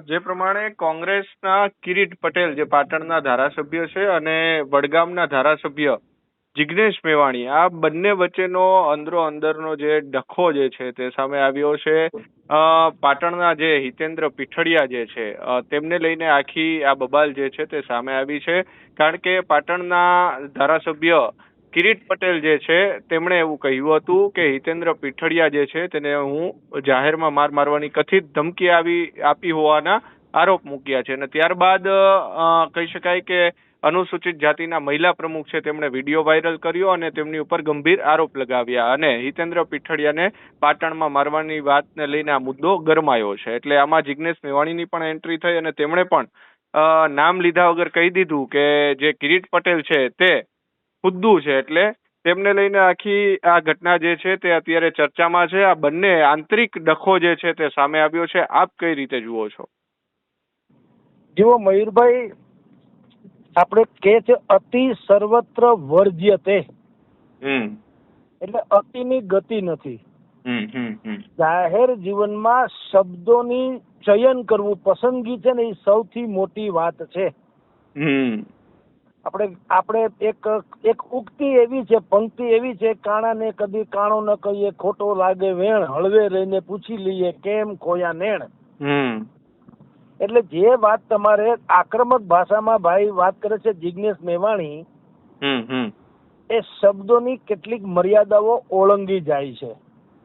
જે પ્રમાણે કોંગ્રેસના કિરીટ પટેલ, જે પાટણના ધારાસભ્ય છે અને વડગામના ધારાસભ્ય જિગ્નેશ મેવાણી, આ બંને વચ્ચેનો અંદરો અંદરનો જે ડખો જે છે તે સામે આવ્યો છે. પાટણના જે હિતેન્દ્ર પીઠડિયા જે છે તેમને લઈને આખી આ બબાલ જે છે તે સામે આવી છે. કારણ કે પાટણના ધારાસભ્ય કિરીટ પટેલ જે છે, તેમણે એવું કહ્યું હતું કે હિતેન્દ્ર પીઠડિયા જે છે, તેને હું જાહેરમાં માર મારવાની કથિત ધમકી આવી, આપી હોવાના આરોપ મૂક્યા છે. અને ત્યારબાદ કહી શકાય કે અનુસૂચિત જાતિના મહિલા પ્રમુખ છે, તેમણે વીડિયો વાયરલ કર્યો અને તેમની ઉપર ગંભીર આરોપ લગાવ્યા. અને હિતેન્દ્ર પીઠડિયાને પાટણમાં મારવાની વાતને લઈને આ મુદ્દો ગરમાયો છે. એટલે આમાં જિગ્નેશ મેવાણીની પણ એન્ટ્રી થઈ અને તેમણે પણ નામ લીધા વગર કહી દીધું કે જે કિરીટ પટેલ છે, તે ખુદ્દુ છે એટલે તેમને લઈને આખી આ ઘટના જે છે તે અત્યારે ચર્ચામાં છે. આ બંને આંતરિક ડખો જે છે તે સામે આવ્યો છે. આપ કઈ રીતે જુઓ છો? જુઓ મયુરભાઈ આપણે કે છે અતિ સર્વત્ર વર્જ્યતે. એટલે અતિની ગતિ નથી. જાહેર જીવનમાં શબ્દોની ચયન કરવું પસંદગી છે ને એ સૌથી મોટી વાત છે. હમ. આપણે આપણે એક એક ઉક્તિ એવી છે પંક્તિ એવી છે કાણાને કદી કાણો ન કહીએ ખોટો લાગે વેણ હળવે રહીને પૂછી લઈએ કેમ ખોયા નેણ? એટલે જે વાત તમારે આક્રમક ભાષામાં ભાઈ વાત કરે છે જિજ્ઞેશ મેવાણી એ શબ્દોની કેટલીક મર્યાદાઓ ઓળંગી જાય છે.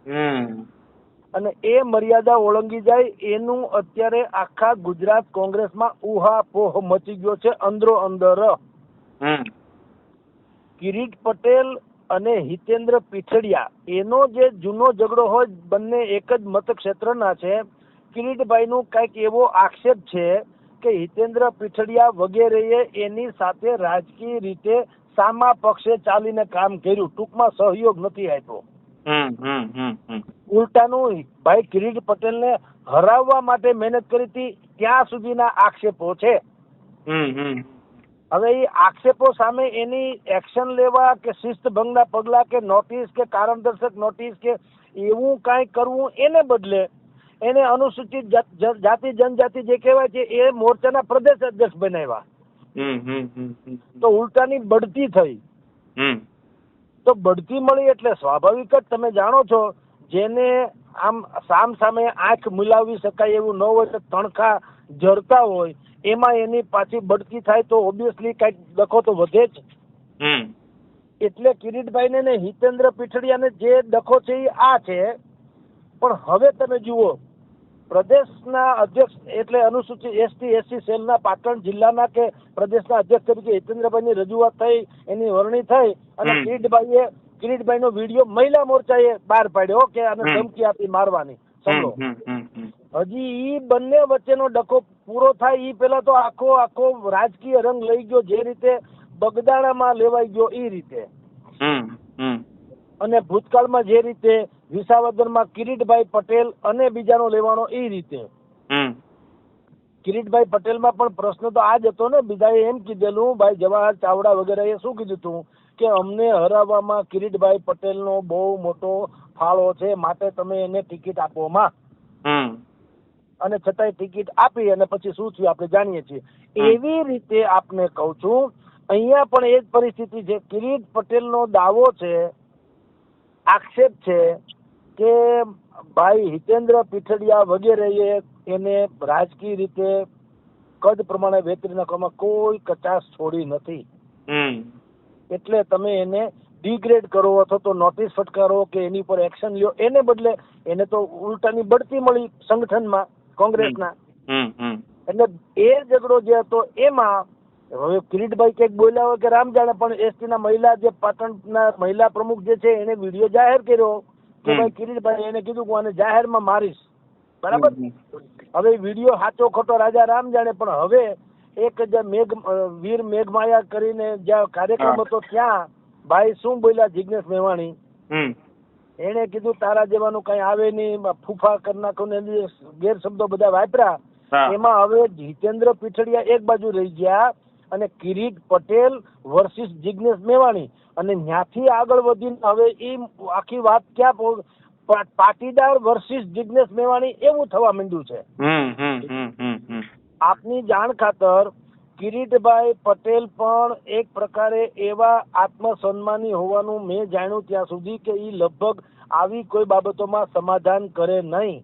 હમ. અને એ મર્યાદા ઓળંગી જાય એનું અત્યારે આખા ગુજરાત કોંગ્રેસમાં ઉહાપોહ મચી ગયો છે અંદરો અંદર. કિરીટ પટેલ અને હિતેન્દ્ર પીઠડિયા એનો જે જૂનો ઝઘડો હોય બંને એક જ મતક્ષેત્રના છે. કિરીટભાઈનું કંઈક એવો આક્ષેપ છે કે હિતેન્દ્ર પીઠડિયા વગેરેએ એની સાથે રાજકીય રીતે સામા પક્ષે ચાલીને કામ કર્યું. ટૂંકમાં સહયોગ નથી આપ્યો. ઉલટાનું ભાઈ કિરીટ પટેલને હરાવવા માટે મહેનત કરી હતી ત્યાં સુધીના આક્ષેપો છે. હમ હમ. હવે એ આક્ષેપો સામે એની એક્શન લેવા કે શિસ્ત ભંગના પગલા કે નોટિસ કે કારણદર્શક નોટિસ કે એવું કાંઈ કરવું એને બદલે એને અનુસૂચિત જાત- જાતિ જનજાતિ જે કહેવાય છે એ મોરચાના પ્રદેશ અધ્યક્ષ બનાવ્યા. તો ઉલટાની બઢતી થઈ. તો બઢતી મળી એટલે સ્વાભાવિક જ તમે જાણો છો જેને આમ સામ સામે આંખ મિલાવી શકાય એવું ન હોય તો તણખા જરતા હોય એમાં એની પાછી બઢતી થાય તો ઓબ્વિયસલી કંઈક ડખો તો વધે જ. એટલે કિરીટભાઈ ને હિતેન્દ્ર પીઠડિયાને જે ડખો છે એ આ છે. પણ હવે તમે જુઓ પ્રદેશના અધ્યક્ષ એટલે અનુસૂચિત એસટી એસસી સેલના પાટણ જિલ્લાના કે પ્રદેશના અધ્યક્ષ તરીકે હિતેન્દ્રભાઈની રજૂઆત થઈ એની વરણી થઈ અને. કિરીટભાઈએ કિરીટભાઈનો વીડિયો મહિલા મોરચાએ બહાર પાડ્યો કે આને ધમકી આપી મારવાની. સમજો. હજી ઈ બંને વચ્ચેનો ડખો પૂરો થાય એ પહેલા તો આખો આખો રાજકીય રંગ લઈ ગયો જે રીતે બગદાણામાં લેવાઈ ગયો એ રીતે. અને ભૂતકાળમાં જે રીતે વિસાવદરમાં કિરીટભાઈ પટેલ અને બીજાનો લેવાનો એ રીતે. કિરીટભાઈ પટેલમાં પણ પ્રશ્ન તો આ જ હતો ને બીજાએ એમ કીધેલું ભાઈ જવાહર ચાવડા વગેરેએ શું કીધું હતું કે અમને હરાવવામાં કિરીટભાઈ પટેલનો બહુ મોટો ફાળો છે માટે તમે એને ટિકિટ આપવામાં માં. હમ. અને છતાંય ટિકિટ આપી અને પછી શું થયું આપણે જાણીએ છીએ. એવી રીતે આપને કહું છું અહીંયા પણ એ જ પરિસ્થિતિ છે. કિરીટ પટેલનો દાવો છે આક્ષેપ છે કે ભાઈ હિતેન્દ્ર પીઠડિયા વગેરેએ એને રાજકીય રીતે કદ પ્રમાણે વેતરી નાખવામાં કોઈ કચાશ છોડી નથી. એટલે તમે એને ડિગ્રેડ કરો અથવા તો નોટિસ ફટકારો કે એની પર એક્શન લ્યો. એને બદલે એને તો ઉલટાની બઢતી મળી સંગઠનમાં. કોંગ્રેસના. એટલે એ ઝઘડો જે હતો એમાં હવે કિરીટભાઈ કંઈક બોલ્યા હોય કે રામ જાણે પણ એસટી ના મહિલા જે પાટણના મહિલા પ્રમુખ જે છે એને વીડિયો જાહેર કર્યો કે ભાઈ કિરીટભાઈ એને કીધું કે હું આને જાહેરમાં મારીશ. બરાબર? હવે વીડિયો સાચો ખોટો રાજા રામ જાણે પણ હવે એક જે મેઘ વીર મેઘમાયા કરીને જ્યાં કાર્યક્રમ હતો ત્યાં ભાઈ શું બોલ્યા જિજ્ઞેશ મેવાણી? એને કીધું તારા જેવાનું કઈ આવે નહીં ફૂફા કરી નાખો ને ગેરશબ્દો બધા વાપર્યા. એમાં હવે જીતેન્દ્ર પીઠડિયા એક બાજુ રહી ગયા અને કિરીટ પટેલ વર્સિસ જિગ્નેશ મેવાણી. અને ત્યાંથી આગળ વધીને હવે એ આખી વાત ક્યાં પાટીદાર વર્સિસ જિગ્નેશ મેવાણી એવું થવા માંડ્યું છે. આપની જાણ ખાતર કિરીટભાઈ પટેલ પણ એક પ્રકારે એવા આત્મસન્માની હોવાનું મેં જાણ્યું ત્યાં સુધી કે એ લગભગ આવી કોઈ બાબતોમાં સમાધાન કરે નહીં.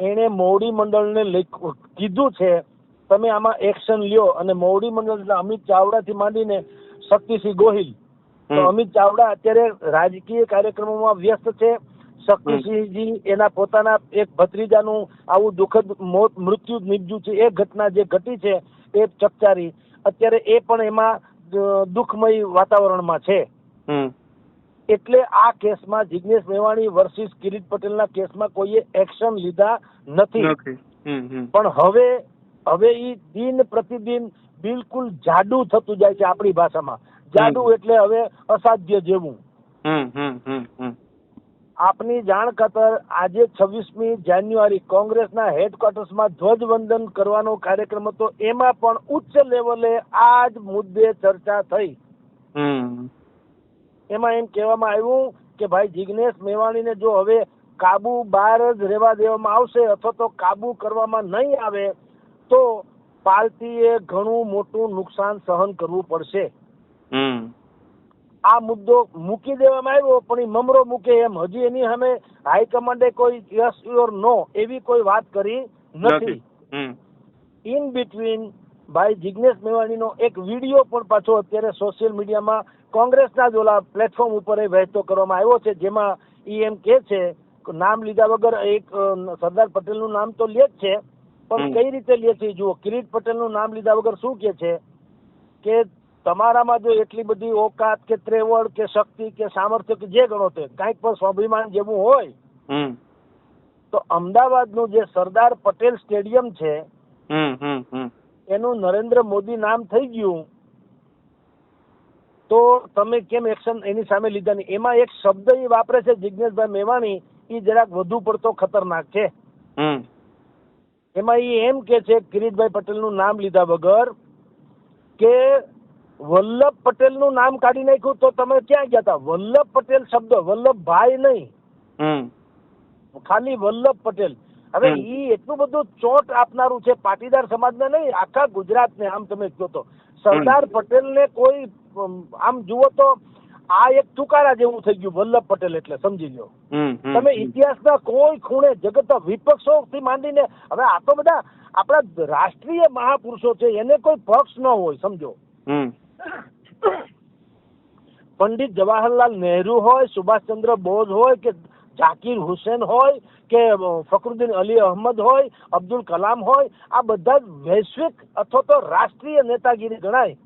એણે મોવડી મંડળને કીધું છે તમે આમાં એક્શન લ્યો અને મોવડી મંડળ એટલે અમિત ચાવડાથી માંડીને શક્તિસિંહ ગોહિલ. તો અમિત ચાવડા અત્યારે રાજકીય કાર્યક્રમોમાં વ્યસ્ત છે. શક્તિસિંહજી એના પોતાના એક ભત્રીજાનું આવું દુઃખદ મોત મૃત્યુ નિપજ્યું છે. એ ઘટના જે ઘટી છે એ ચકચારી. અત્યારે એ પણ એમાં દુઃખમય વાતાવરણમાં છે. એટલે આ કેસમાં જિગ્નેશ મેવાણી વર્સિસ કિરીટ પટેલના કેસમાં કોઈએ એક્શન લીધા નથી. પણ હવે હવે ઈ દિન પ્રતિદિન બિલકુલ જાડુ થતું જાય છે આપણી ભાષામાં. જાડુ એટલે હવે અસાધ્ય જેવું. આપની જાણ ખાતર આજે છવ્વીસમી જાન્યુઆરી કોંગ્રેસના હેડક્વાર્ટર્સમાં ધ્વજવંદન કરવાનો કાર્યક્રમ હતો. એમાં પણ ઉચ્ચ લેવલે આ જ મુદ્દે ચર્ચા થઈ. એમાં એમ કહેવામાં આવ્યું કે ભાઈ જિગ્નેશ મેવાણીને જો હવે કાબુ બહાર જ રહેવા દેવામાં આવશે અથવા તો કાબુ કરવામાં નહીં આવે તો પાર્ટીએ ઘણું મોટું નુકસાન સહન કરવું પડશે. હમ. આ મુદ્દો મૂકી દેવામાં આવ્યો પણ એ મમરો મૂકે એમ. હજી એની સામે હાઈકમાન્ડે કોઈ યસ યોર નો એવી કોઈ વાત કરી નથી. ઇન બિટવીન ભાઈ જિગ્નેશ મેવાણીનો એક વીડિયો પણ પાછો અત્યારે સોશિયલ મીડિયામાં કોંગ્રેસના જ ઓલા પ્લેટફોર્મ ઉપર એ વહેતો કરવામાં આવ્યો છે જેમાં ઈ એમ કે છે નામ લીધા વગર એક સરદાર પટેલનું નામ તો લે જ છે પણ કઈ રીતે લે છે જુઓ. કિરીટ પટેલનું નામ લીધા વગર શું કે છે? કે તમારામાં જો એટલી બધી ઓકાત કે ત્રેવડ કે શક્તિ કે સામર્થ્ય કે જે ગણો તે કાંઈક પણ સ્વાભિમાન જેવું હોય તો અમદાવાદનું જે સરદાર પટેલ સ્ટેડિયમ છે એનું નરેન્દ્ર મોદી નામ થઈ ગયું તો તમે કેમ એક્શન એની સામે લીધા નહીં? એમાં એક શબ્દ ઈ વાપરે છે જિજ્ઞેશભાઈ મેવાણી એ જરાક વધુ પડતો ખતરનાક છે. એમાં ઈ એમ કે છે કિરીટભાઈ પટેલનું નામ લીધા વગર કે વલ્લભ પટેલનું નામ કાઢી નાખ્યું તો તમે ક્યાં ગયા હતા? વલ્લભ પટેલ શબ્દ વલ્લભભાઈ નહીં. ખાલી વલ્લભ પટેલ. હવે. ઈ એટલું બધું ચોટ આપનારું છે પાટીદાર સમાજને નહીં આખા ગુજરાતને આમ તમે કહો તો. સરદાર પટેલને કોઈ આમ જુઓ તો આ એક તુકારા જેવું થઈ ગયું વલ્લભ પટેલ એટલે સમજી લો તમે ઇતિહાસના કોઈ ખૂણે જગતના વિપક્ષોથી માંડીને હવે આ તો બધા આપણા રાષ્ટ્રીય મહાપુરુષો છે એને કોઈ પક્ષ ન હોય સમજો. પંડિત જવાહરલાલ નહેરુ હોય સુભાષચંદ્ર બોઝ હોય કે ઝાકીર હુસેન હોય કે ફકરુદ્દીન અલી અહમદ હોય અબ્દુલ કલામ હોય આ બધા જ વૈશ્વિક અથવા તો રાષ્ટ્રીય નેતાગીરી ગણાય.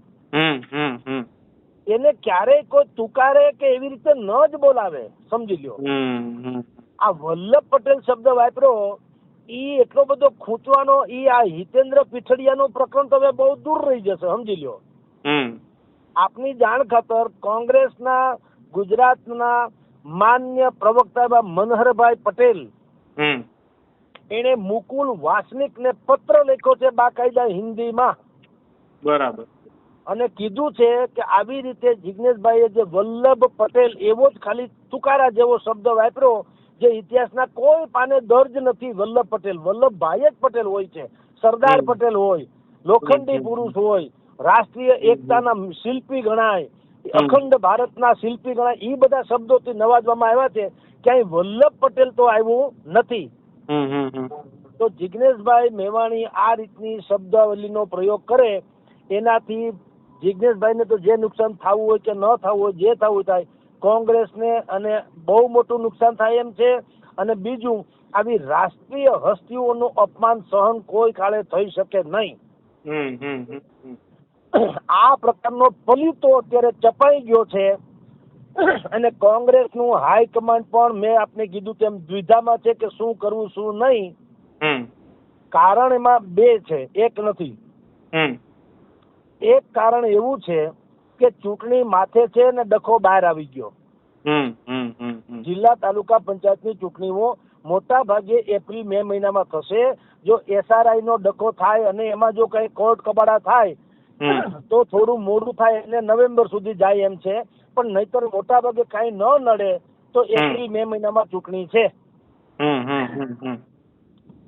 એને ક્યારેય કોઈ તુકારે કે એવી રીતે ન જ બોલાવે સમજી લ્યો. આ વલ્લભ પટેલ શબ્દ વાપરો ઈ એટલો બધો ખૂંચવાનો ઈ આ હિતેન્દ્ર પીઠડિયાનો પ્રકરણ તમે બહુ દૂર રહી જશે સમજી લ્યો. આપની જાણ ખાતર કોંગ્રેસના ગુજરાતના માન્ય પ્રવક્તા એવા મનહરભાઈ પટેલ એને મુકુલ વાસનિક ને પત્ર લખ્યો છે બાકાયદા હિન્દીમાં. બરાબર. અને કીધું છે કે આવી રીતે જિજ્ઞેશભાઈએ જે વલ્લભ પટેલ એવો જ ખાલી તુકારા જેવો શબ્દ વાપર્યો જે ઇતિહાસના કોઈ પાને દર્જ નથી વલ્લભ પટેલ. વલ્લભભાઈ જ પટેલ હોય છે. સરદાર પટેલ હોય લોખંડી પુરુષ હોય રાષ્ટ્રીય એકતાના શિલ્પી ગણાય અખંડ ભારતના શિલ્પી ગણાય એ બધા શબ્દોથી નવાજવામાં આવ્યા છે. ક્યાંય વલ્લભ પટેલ તો આવ્યું નથી. તો જિજ્ઞેશભાઈ મેવાણી આ રીતની શબ્દાવલીનો પ્રયોગ કરે એનાથી જિજ્ઞેશભાઈને તો જે નુકસાન થવું હોય કે ન થવું હોય જે થવું થાય થાય કોંગ્રેસને અને બહુ મોટું નુકસાન થાય એમ છે. અને બીજું આવી રાષ્ટ્રીય હસ્તીઓનું અપમાન સહન કોઈ કાળે થઈ શકે નહીં. આ પ્રકારનો પલિતો અત્યારે ચપાઈ ગયો છે. અને કોંગ્રેસનું હાઈકમાન્ડ પણ મેં આપને કીધું તેમ દ્વિધામાં છે કે શું કરવું શું નહીં. કારણ એમાં બે છે. એક નથી. એક કારણ એવું છે કે ચૂંટણી માથે છે ને ડખો બહાર આવી ગયો. જિલ્લા તાલુકા પંચાયતની ચૂંટણીઓ મોટા ભાગે એપ્રિલ મે મહિનામાં થશે. જો એસઆરઆઈ નો ડખો થાય અને એમાં જો કઈ કોર્ટ કબાડા થાય. તો થોડું મોડું થાય એટલે નવેમ્બર સુધી જાય એમ છે. પણ નહીતર મોટા ભાગે કઈ ન નડે તો એપ્રિલ મે મહિનામાં ચૂંટણી છે.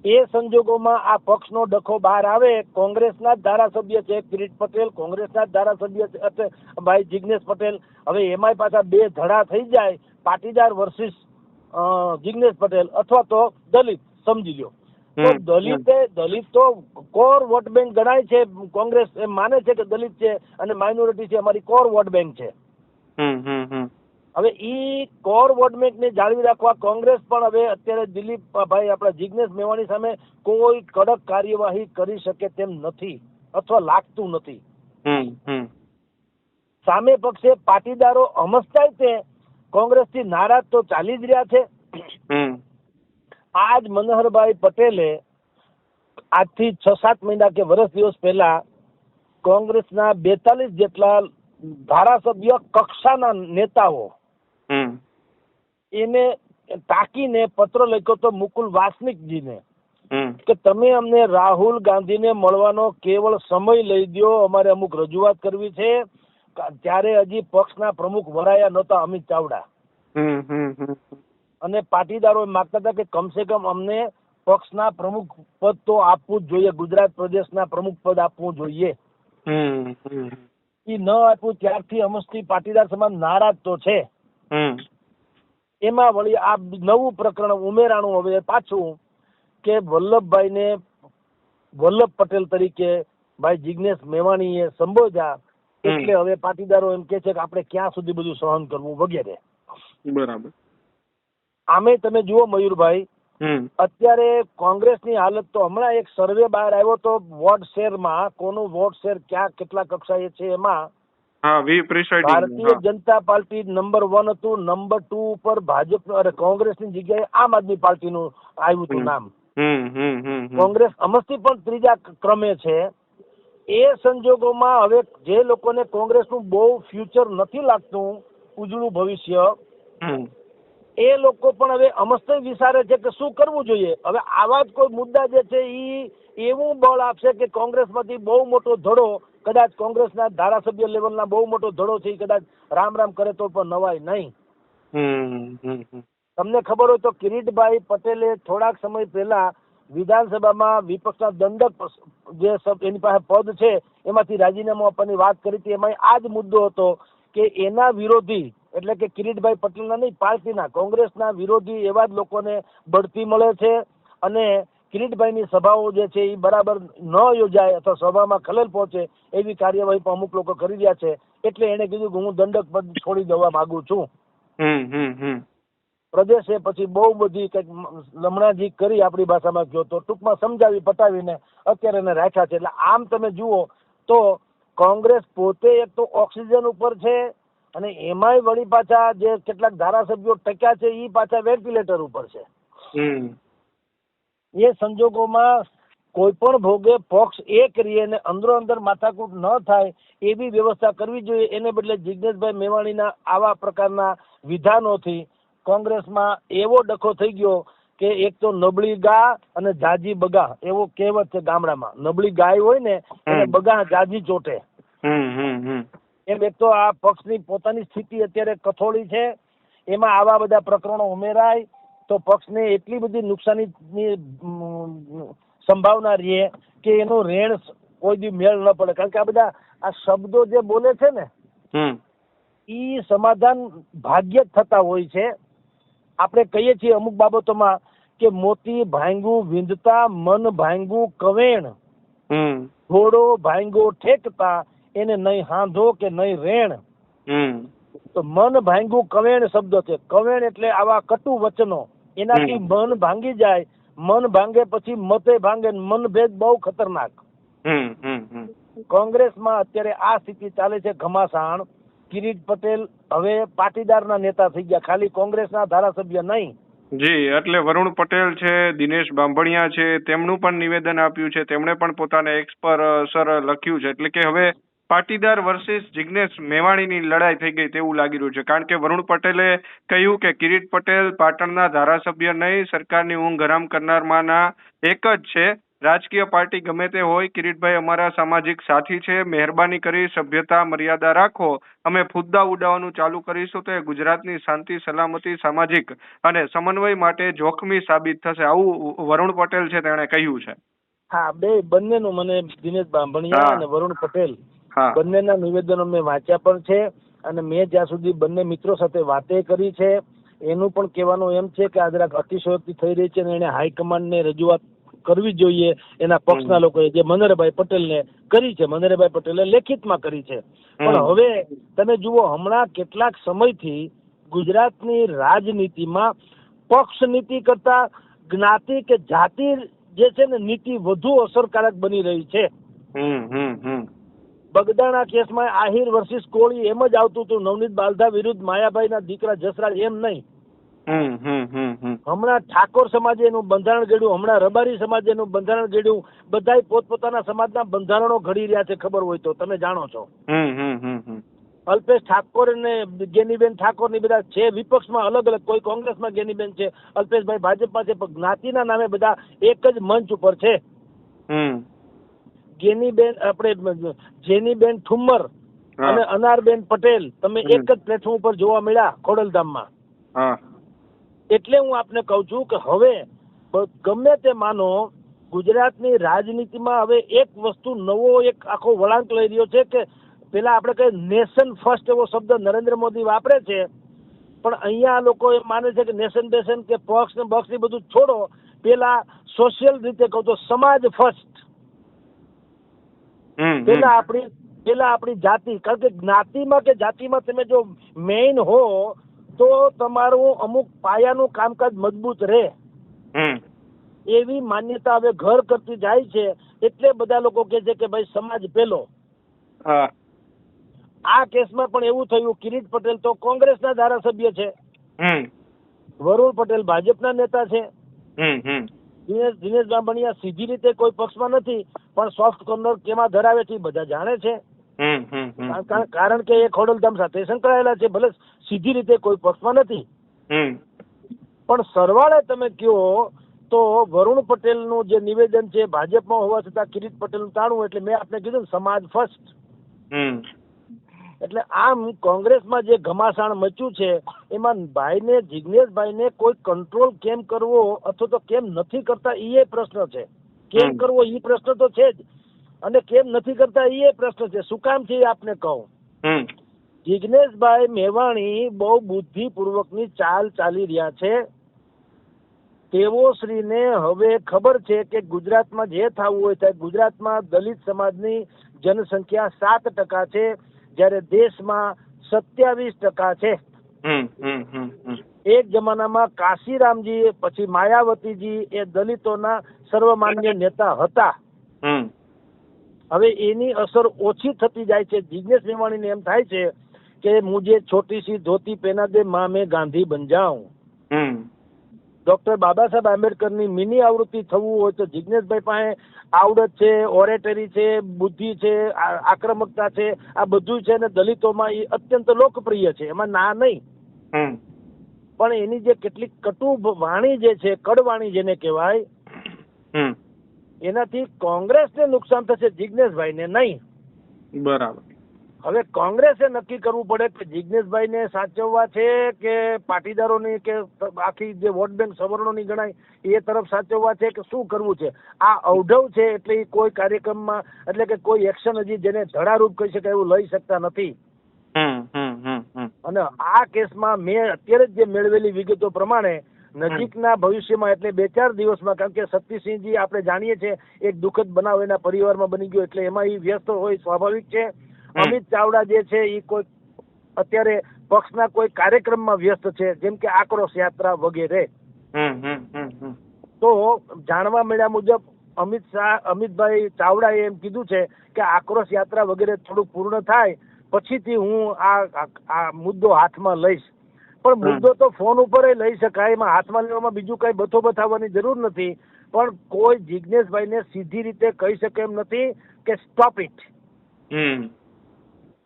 એ સંજોગોમાં આ પક્ષનો ડખો બહાર આવે કોંગ્રેસના જ ધારાસભ્ય છે કિરીટ પટેલ કોંગ્રેસના જ ધારાસભ્ય છે ભાઈ જિગ્નેશ પટેલ. હવે એમાંય પાછા બે ધડા થઈ જાય પાટીદાર વર્સિસ જિગ્નેશ પટેલ અથવા તો દલિત સમજી લ્યો. તો દલિતે દલિત તો કોર વોટ બેંક ગણાય છે કોંગ્રેસ એમ માને છે કે દલિત છે અને માઇનોરિટી છે અમારી કોર વોટ બેંક છે. હવે ઈ કોર વોટ બેંકને જાળવી રાખવા કોંગ્રેસ પણ હવે અત્યારે દિલીપ ભાઈ આપણા જિગ્નેશ મેવાણી સામે કોઈ કડક કાર્યવાહી કરી શકે તેમ નથી અથવા લાગતું નથી. સામે પક્ષે પાટીદારો અમસ્તાય તે કોંગ્રેસથી નારાજ તો ચાલી જ રહ્યા છે. હમ આજ મનોહરભાઈ પટેલે આજથી છ સાત મહિના કે વર્ષ દિવસ પહેલા કોંગ્રેસના બેતાલીસ જેટલા ધારાસભ્ય કક્ષાના નેતાઓ એને તાકીને પત્ર લખ્યો તો મુકુલ વાસનિકજીને કે તમે અમને રાહુલ ગાંધીને મળવાનો કેવળ સમય લઈ દો અમારે અમુક રજૂઆત કરવી છે. ત્યારે હજી પક્ષના પ્રમુખ વરાયા નહોતા અમિત ચાવડા. અને પાટીદારો માગતા હતા કે કમસે કમ અમને પક્ષના પ્રમુખ પદ તો આપવું જ જોઈએ ગુજરાત પ્રદેશના પ્રમુખ પદ આપવું જોઈએ. એ ન આપ્યું ત્યારથી અમસ્તી પાટીદાર સમાજ નારાજ તો છે. એમાં વળી આ નવું પ્રકરણ ઉમેરાણું હવે પાછું કે વલ્લભભાઈને વલ્લભ પટેલ તરીકે ભાઈ જિગ્નેશ મેવાણીએ સંબોધ્યા એટલે હવે પાટીદારો એમ કે છે કે આપણે ક્યાં સુધી બધું સહન કરવું વગેરે. બરાબર. આમે તમે જુઓ મયુરભાઈ અત્યારે કોંગ્રેસની હાલત તો હમણાં એક સર્વે બહાર આવ્યો તો વોટ શેરમાં કોનું વોટ શેર ક્યાં કેટલા કક્ષાએ છે એમાં Bharatiya Janata party number one હતું નંબર ટુ ઉપર ભાજપ અરે કોંગ્રેસની જગ્યાએ આમ આદમી પાર્ટીનું આવ્યું હતું. નામ. કોંગ્રેસ અમસ્તી પણ ત્રીજા ક્રમે છે. એ સંજોગોમાં હવે જે લોકોને કોંગ્રેસનું બહુ ફ્યુચર નથી લાગતું ઉજળું ભવિષ્ય એ લોકો પણ હવે અમસ્ત વિચારે છે કે શું કરવું જોઈએ? હવે આવા જ કોઈ મુદ્દા જે છે એ એવું બળ આપશે કે કોંગ્રેસમાંથી બહુ મોટો ધડો કદાચ કોંગ્રેસના ધારાસભ્ય લેવલના બહુ મોટો ધડો છે કદાચ રામ રામ કરે તો પણ નવાય નહીં. તમને ખબર હોય તો કિરીટભાઈ પટેલે થોડાક સમય પહેલા વિધાનસભામાં વિપક્ષના દંડક જે એની પાસે પદ છે એમાંથી રાજીનામું આપવાની વાત કરી હતી. એમાં આ જ મુદ્દો હતો કે એના વિરોધી એટલે કે કિરીટભાઈ પટેલના નહીં પાર્ટીના. કોંગ્રેસના વિરોધી એવા જ લોકોને બઢતી મળે છે અને કિરીટભાઈની સભાઓ જે છે એ બરાબર ન યોજાય અથવા સભામાં ખલેલ પહોંચે એવી કાર્યવાહી પણ અમુક લોકો કરી રહ્યા છે. એટલે એને કીધું કે હું દંડક પદ છોડી દેવા માંગુ છું. પ્રદેશે પછી બહુ બધી કંઈક લમણાજી કરી આપણી ભાષામાં ગયો તો ટૂંકમાં સમજાવી પતાવીને અત્યારે એને રાખ્યા છે. એટલે આમ તમે જુઓ તો કોંગ્રેસ પોતે એક તો ઓક્સિજન ઉપર છે અને એમાંય વળી પાછા જે કેટલાક ધારાસભ્યો ટક્યા છે એ પાછા વેન્ટિલેટર ઉપર છે. એ સંજોગોમાં કોઈ પણ ભોગે પક્ષ એ કરીએ અને અંદરો અંદર માથાકૂટ ન થાય એવી વ્યવસ્થા કરવી જોઈએ. એને બદલે જિજ્ઞેશભાઈ મેવાણીના આવા પ્રકારના વિધાનોથી કોંગ્રેસમાં એવો ડખો થઈ ગયો કે એક તો નબળી ગા અને જાજી બગા એવો કહેવત છે ગામડામાં. નબળી ગાય હોય ને એને બગા જાજી ચોટે. હમ હમ હમ. એમ એક તો આ પક્ષની પોતાની સ્થિતિ અત્યારે કથોળી છે એમાં આવા બધા પ્રકરણો ઉમેરાય તો પક્ષને એટલી બધી નુકસાનીની સંભાવના રહે કે એનો રેણ કોઈ દી મેળ ન પડે. કારણ કે આ બધા આ શબ્દો જે બોલે છે ને એ ઈ સમાધાન ભાગ્યે જ થતા હોય છે. આપણે કહીએ છીએ અમુક બાબતોમાં કે મોતી ભાંગું વિંધતા મન ભાંગું કવેણ. ઘોડો ભાંગો ઠેકતા એને નહીં હાંધો કે નહીં રેણ. તો મન ભાંગું કવેણ શબ્દ છે. કવેણ એટલે આવા કટુ વચનો. એનાથી મન ભાંગી જાય. મન ભાંગે પછી મતે ભાંગે મનભેદ બહુ ખતરનાક. કોંગ્રેસમાં અત્યારે આ સ્થિતિ ચાલે છે ઘમાસાણ. કિરીટ પટેલ હવે પાટીદારના નેતા થઈ ગયા. ખાલી કોંગ્રેસના ધારાસભ્ય નહીં. જી એટલે વરુણ પટેલ છે દિનેશ બાંભણિયા છે તેમનું પણ નિવેદન આપ્યું છે. તેમણે પણ પોતાના એક્સ પર સર લખ્યું છે. એટલે કે હવે પાટીદાર વર્સિસ જિગ્નેશ મેવાણીની લડાઈ થઈ ગઈ તેવું લાગી રહ્યું છે. કારણ કે વરુણ પટેલે કહ્યું કે કિરીટ પટેલ પાટણના ધારાસભ્ય નહીં સરકારની ઊંઘ હરામ કરનારમાંના એક જ છે. રાજકીય પાર્ટી ગમે તે હોય કિરીટભાઈ અમારા સામાજિક સાથી છે. મહેરબાની કરી સભ્યતા મર્યાદા રાખો. અમે ફુદ્દા ઉડાવવાનું ચાલુ કરીશું તો એ ગુજરાતની શાંતિ સલામતી સામાજિક અને સમન્વય માટે જોખમી સાબિત થશે. આવું વરુણ પટેલ છે તેણે કહ્યું છે. હા બે બંનેનું મને દિનેશ બાંભણિયા અને વરુણ પટેલ બંનેના નિવેદનો મેં વાંચ્યા પણ છે અને મેં જ્યાં સુધી બંને મિત્રો સાથે વાતે કરી છે એનું પણ કહેવાનું એમ છે કે આ જરાક અતિશયોક્તિ થઈ રહી છે અને એને હાઈકમાન્ડને રજૂઆત કરવી જોઈએ એના પક્ષના લોકોએ જે મનહરભાઈ પટેલને કરી છે મનહરભાઈ પટેલે લેખિતમાં કરી છે. પણ હવે તમે જુઓ હમણાં કેટલાક સમયથી ગુજરાતની રાજનીતિમાં પક્ષ નીતિ કરતા જ્ઞાતિ કે જાતિ જે છે ને નીતિ વધુ અસરકારક બની રહી છે. બગદાણા કેસમાં આહિર વર્સિસ કોળી એમ જ આવતું હતું. નવનીત બાલધા વિરુદ્ધ માયાભાઈના દીકરા જસરાજ એમ નહીં. હમ હમ હમ હમ. હમણાં ઠાકોર સમાજે એનું બંધારણ ઘડ્યું હમણાં રબારી સમાજે એનું બંધારણ ઘડ્યું બધા પોતપોતાના સમાજના બંધારણો ઘડી રહ્યા છે ખબર હોય તો. તમે જાણો છો. અલ્પેશ ઠાકોર અને ગેનીબેન ઠાકોરની બધા છે. વિપક્ષમાં અલગ અલગ. કોઈ કોંગ્રેસમાં ગેનીબેન છે અલ્પેશભાઈ ભાજપમાં છે પણ જ્ઞાતિના નામે બધા એક જ મંચ ઉપર છે. હમ. ગેનીબેન આપણે જેનીબેન ઠુમ્મર અને અનારબેન પટેલ તમે એક જ પ્લેટફોર્મ ઉપર જોવા મળ્યા ખોડલધામમાં. એટલે હું આપને કહું છું કે હવે ગમે તે માનો ગુજરાતની રાજનીતિમાં હવે એક વસ્તુ નવો એક આખો વળાંક લઈ રહ્યો છે કે પેલા આપણે કહીએ નેશન ફર્સ્ટ એવો શબ્દ નરેન્દ્ર મોદી વાપરે છે પણ અહીંયા લોકો એ માને છે કે નેશન બેશન કે પક્ષ ને બક્ષ એ બધું છોડો. પેલા સોશિયલ રીતે કહું તો સમાજ ફર્સ્ટ પેલા આપણી પેલા આપણી જાતિ કારણ કે જ્ઞાતિમાં કે જાતિમાં તમે જો મેઇન હો તો તમારું અમુક પાયાનું કામકાજ મજબૂત રહે. એવી માન્યતા હવે ઘર કરતી જાય છે એટલે બધા લોકો કે છે કે ભાઈ સમાજ પેલો. આ કેસમાં પણ એવું થયું કિરીટ પટેલ તો કોંગ્રેસના ધારાસભ્ય છે. હમ. વરુણ પટેલ ભાજપના નેતા છે. હમ હમ. દિનેશ દિનેશ બાંભણિયા સીધી રીતે કોઈ પક્ષમાં નથી. પણ સોફ્ટ કોર્નર કેમાં ધરાવે છે બધા જાણે છે. કારણ કે એ ખોડલધામ સાથે સંકળાયેલા છે ભલે સીધી રીતે કોઈ પક્ષમાં નથી. પણ સરવાળે તમે કયો તો વરુણ પટેલનું જે નિવેદન છે ભાજપમાં હોવા છતાં કિરીટ પટેલનું તાણું એટલે મેં આપને કીધું સમાજ ફર્સ્ટ એટલે આમ કોંગ્રેસમાં જે ઘમાસાણ મચ્યું છે એમાં ભાઈને જિજ્ઞેશભાઈને કોઈ કંટ્રોલ કેમ કરવો અથવા તો કેમ નથી કરતા એ પ્રશ્ન છે. કેમ. કરવો એ પ્રશ્ન તો છે જ. અને કેમ નથી કરતા એ પ્રશ્ન છે. શું કામ છે આપને કહું? જિજ્ઞેશભાઈ મેવાણી બહુ બુદ્ધિપૂર્વકની ચાલ ચાલી રહ્યા છે. તેઓ શ્રીને હવે ખબર છે કે ગુજરાતમાં જે થવું હોય ત્યારે ગુજરાતમાં દલિત સમાજની જનસંખ્યા સાત ટકા છે જ્યારે દેશમાં સત્યાવીસ ટકા છે. એક જમાનામાં કાશીરામજી પછી માયાવતીજી એ દલિતોના સર્વમાન્ય નેતા હતા. હવે એની અસર ઓછી થતી જાય છે. જિજ્ઞેશ મેવાણીને એમ થાય છે કે મુજે છોટી સી ધોતી પહેના દે માં મેં ગાંધી બન જાઉં. ડોક્ટર બાબા સાહેબ આંબેડકરની મિની આવૃત્તિ થવું હોય તો જિજ્ઞેશભાઈ પાસે આવડત છે ઓરેટરી છે બુદ્ધિ છે આક્રમકતા છે આ બધું છે અને દલિતોમાં એ અત્યંત લોકપ્રિય છે. એમાં ના નહીં. પણ એની જે કેટલીક કટુ વાણી જે છે કડવાણી જેને કહેવાય એનાથી કોંગ્રેસને નુકસાન થશે જિજ્ઞેશભાઈને નહીં. બરાબર. હવે કોંગ્રેસે નક્કી કરવું પડે કે જિજ્ઞેશભાઈને સાચવવા છે કે પાટીદારોની કે આખી જે વોટ બેંક સવર્ણોની ગણાય એ તરફ સાચવવા છે કે શું કરવું છે? આ અવઢવ છે એટલે કોઈ કાર્યક્રમમાં એટલે કે કોઈ એક્શન હજી જેને ધડારૂપ કહી શકાય એવું લઈ શકતા નથી. અને આ કેસમાં મેં અત્યારે જે મેળવેલી વિગતો પ્રમાણે નજીકના ભવિષ્યમાં એટલે બે ચાર દિવસમાં કારણ કે સતીસિંહજી આપણે જાણીએ છીએ એક દુઃખદ બનાવ એના પરિવારમાં બની ગયો એટલે એમાં એ વ્યસ્ત હોય સ્વાભાવિક છે. અમિત ચાવડા જે છે એ કોઈ અત્યારે પક્ષના કોઈ કાર્યક્રમમાં વ્યસ્ત છે જેમ કે આક્રોશ યાત્રા વગેરે. તો જાણવા મળ્યા મુજબ અમિત શાહ અમિતભાઈ ચાવડાએ એમ કીધું છે કે આક્રોશ યાત્રા વગેરે થોડું પૂર્ણ થાય પછીથી હું આ આ- મુદ્દો હાથમાં લઈશ. પણ મુદ્દો તો ફોન ઉપર લઈ શકાય એમાં હાથમાં લેવામાં બીજું કઈ બથો બતાવવાની જરૂર નથી. પણ કોઈ જિજ્ઞેશભાઈને સીધી રીતે કહી શકે એમ નથી કે સ્ટોપ ઇટ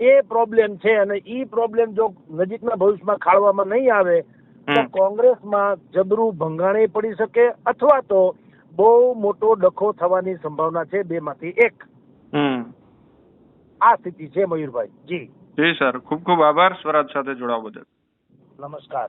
એ પ્રોબ્લેમ છે અને ઈ પ્રોબ્લેમ જો નજીકના ભવિષ્યમાં ખાળવામાં નહીં આવે તો. કોંગ્રેસમાં જબરું ભંગાણે પડી શકે અથવા તો બહુ મોટો ડખો થવાની સંભાવના છે બે માંથી એક. હમ. આ સ્થિતિ. છે મયુરભાઈ. જી. જી સર. ખૂબ ખૂબ આભાર. સ્વરાજ સાથે જોડાવા બદલ. નમસ્કાર.